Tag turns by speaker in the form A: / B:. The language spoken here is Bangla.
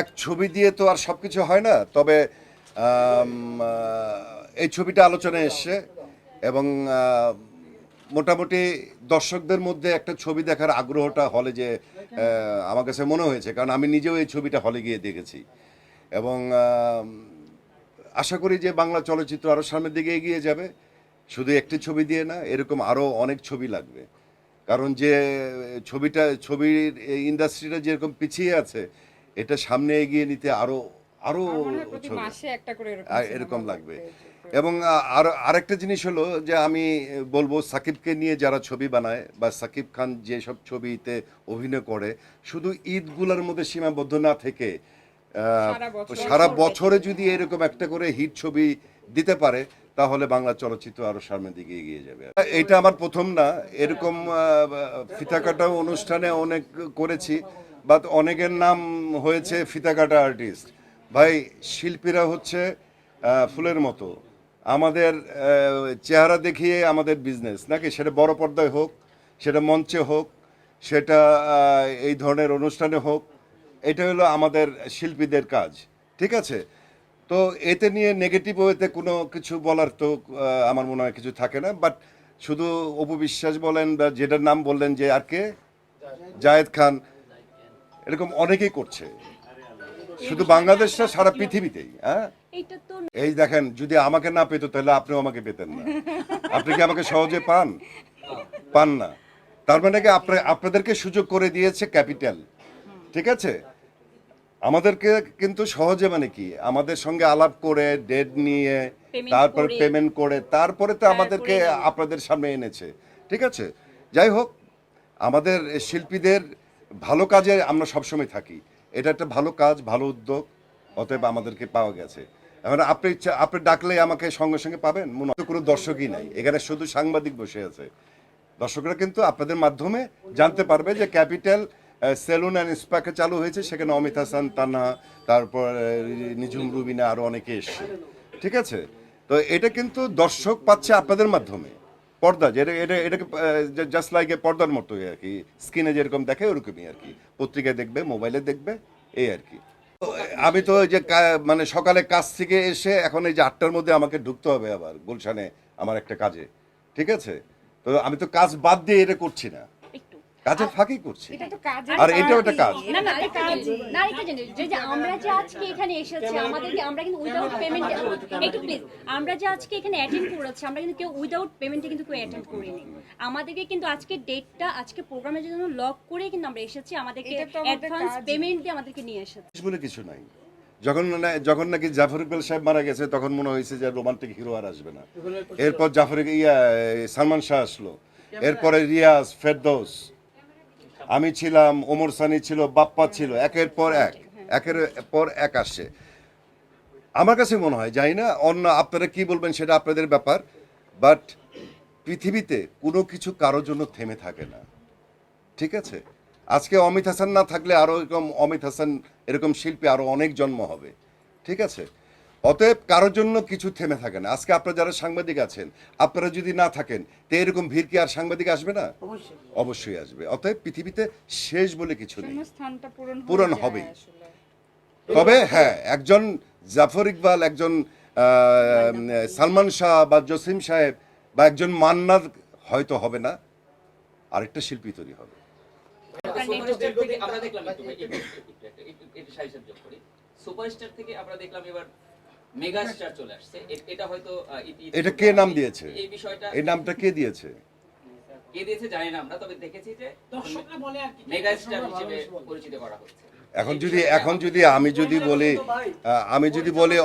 A: এক ছবি দিয়ে তো আর সবকিছু হয় না, তবে এই ছবিটা আলোচনায় এসছে এবং মোটামুটি দর্শকদের মধ্যে একটা ছবি দেখার আগ্রহটা হলে যে আমার কাছে মনে হয়েছে, কারণ আমি নিজেও এই ছবিটা হলে গিয়ে দেখেছি। এবং আশা করি যে বাংলা চলচ্চিত্র আরও সামনের দিকে এগিয়ে যাবে, শুধু একটি ছবি দিয়ে না, এরকম আরও অনেক ছবি লাগবে। কারণ যে ছবিটা, ছবির ইন্ডাস্ট্রিটা যেরকম পিছিয়ে আছে এটা সামনে এগিয়ে নিতে আরও আরও
B: এরকম
A: আর
B: সিনেমা
A: এরকম লাগবে। এবং আর আরেকটা জিনিস হলো যে আমি বলব সাকিবকে নিয়ে যারা ছবি বানায় বা সাকিব খান যেসব ছবিতে অভিনয় করে শুধু ঈদগুলোর মধ্যে সীমাবদ্ধ না থেকে আহ,
B: সারা বছরে
A: যদি এরকম একটা করে হিট ছবি দিতে পারে তাহলে বাংলা চলচ্চিত্র আরও সামনের দিকে এগিয়ে যাবে। এটা আমার প্রথম না এরকম আহ, ফিতা কাটা অনুষ্ঠানে অনেক করেছি। বা অনেকের নাম হয়েছে ফিতা কাটা আর্টিস্ট ভাই, শিল্পীরা হচ্ছে ফুলের মতো। আমাদের চেহারা দেখিয়ে আমাদের বিজনেস নাকি? সেটা বড় পর্দায় হোক, সেটা মঞ্চে হোক, সেটা এই ধরনের অনুষ্ঠানে হোক, এটা হলো আমাদের শিল্পীদের কাজ, ঠিক আছে? তো এতে নিয়ে নেগেটিভ ওয়েতে কোনো কিছু বলার তো আমার মনে হয় কিছু থাকে না বাট শুধু অপবিশ্বাস বলেন বা যেটার নাম বললেন যে আর কে? জায়েদ খান। এরকম অনেকেই করছে। শুধু বাংলাদেশ না সারা পৃথিবীতেই হ্যাঁ? এই দেখেন যদি আমাকে না পেতো তাহলে আপনিও আমাকে পেতেন না। আপনি কি আমাকে সহজে পান? পান না। তার মানে কি আপনি আপনাদেরকে সুযোগ করে দিয়েছে ক্যাপিটাল। ঠিক আছে? আমাদেরকে কিন্তু সহজে মানে কি আমাদের সঙ্গে আলাপ করে ডেট নিয়ে তারপর পেমেন্ট করে তারপরে তো আমাদেরকে আপনাদের সামনে এনেছে। ঠিক আছে? যাই হোক আমাদের শিল্পীদের ভালো কাজে আমরা সবসময় থাকি। এটা একটা ভালো কাজ, ভালো উদ্যোগ, অতএব আমাদেরকে পাওয়া গেছে। এখন আপনি ইচ্ছা, আপনি ডাকলে আমাকে সঙ্গে সঙ্গে পাবেন? মনে হয় কোনো দর্শকই নাই। এখানে শুধু সাংবাদিক বসে আছে। দর্শকরা কিন্তু আপনাদের মাধ্যমে জানতে পারবে যে ক্যাপিটাল সেলুন অ্যান্ড স্পাকে চালু হয়েছে। সেখানে অমিত হাসান, তান্না, তারপর নিঝুম রুবিনা আরও অনেকে এসছে। ঠিক আছে? তো এটা কিন্তু দর্শক পাচ্ছে আপনাদের মাধ্যমে। পর্দা, যে এটা এটাকে জাস্ট লাইক এ পর্দার মতোই আর কি। স্ক্রিনে যেরকম দেখে ওরকমই আর কি। পত্রিকায় দেখবে মোবাইলে দেখবে, এই আর কি। আমি তো যে মানে সকালে কাজ থেকে এসে এখন এই যে আটটার মধ্যে আমাকে ঢুকতে হবে আবার, গুলশানে আমার একটা কাজে। ঠিক আছে? তো আমি তো কাজ বাদ দিয়ে এটা করছি না। কাজের ফাঁকেই করছি।
B: এটা
A: আর এটাও একটা কাজ।
C: না না জিনিস না আরেকটা জিনিস যে যে আমরা যে আজকে এখানে এসেছি আমাদেরকে আমরা কিন্তু উইদাউট পেমেন্ট একটু প্লিজ আমরা যে আজকে এখানে অ্যাটেন্ড করেছি আমরা কিন্তু কেউ উইদাউট পেমেন্টে কিন্তু কেউ অ্যাটেন্ড করিনি। আমাদেরকে কিন্তু আজকে ডেটটা আজকে প্রোগ্রামের জন্য লক করে কিন্তু আমরা এসেছি আমাদেরকে
B: এটা
C: অ্যাডভান্স পেমেন্ট দিয়ে আমাদেরকে নিয়ে এসেছে।
A: বলে কিছু নাই। যখন যখন নাকি জাফর ইকবাল সাহেব মারা গেছে তখন মনে হয়েছে যে রোমান্টিক হিরো আর আসবে না। এরপর জাফর ইয়া সালমান শাহ আসলো। এরপরে রিয়াজ ফেরদৌস। আমি ছিলাম, ওমর সানি ছিল, বাপ্পা ছিল, একের পর এক, একের পর এক আসছে। আমার কাছে মনে হয়, জানি না, অন্য আপনারা কি বলবেন সেটা আপনাদের ব্যাপার বাট পৃথিবীতে কোনো কিছু কারোর জন্য থেমে থাকে না। ঠিক আছে? আজকে অমিত হাসান না থাকলে আরও এরকম অমিত হাসান, এরকম শিল্পী আরও অনেক জন্ম হবে। ঠিক আছে? অতএব কারোর জন্য কিছু থেমে থাকে না আজকে আপনারা যারা সাংবাদিক আছেন আপনারা যদি না থাকেন তো এরকম ভিড় কি আর সাংবাদিক আসবে না অবশ্যই আসবে অতএব পৃথিবীতে শেষ বলে কিছু নেই
B: পূরণ হয়ে
A: হবেই। তবে হ্যাঁ একজন জাফর ইকবাল একজন সালমান শাহ বা জসিম সাহেব বা একজন মান্নার হয়তো হবে না আরেকটা শিল্পী তৈরি হবে
D: সুপারস্টার থেকে আমরা দেখলাম এবার মেগা স্টার চলে আসছে। এটা হয়তো
A: এটা কে নাম দিয়েছে?
D: এই বিষয়টা
A: এই নামটা কে দিয়েছে?
D: কে দিয়েছে জানি না আমরা তবে দেখেছি যে
E: দর্শকরা বলে আর কি
D: মেগাস্টার হিসেবে পরিচিত করা হচ্ছে।
A: এখন যদি এখন যদি আমি যদি বলি আহ, আমি যদি বলি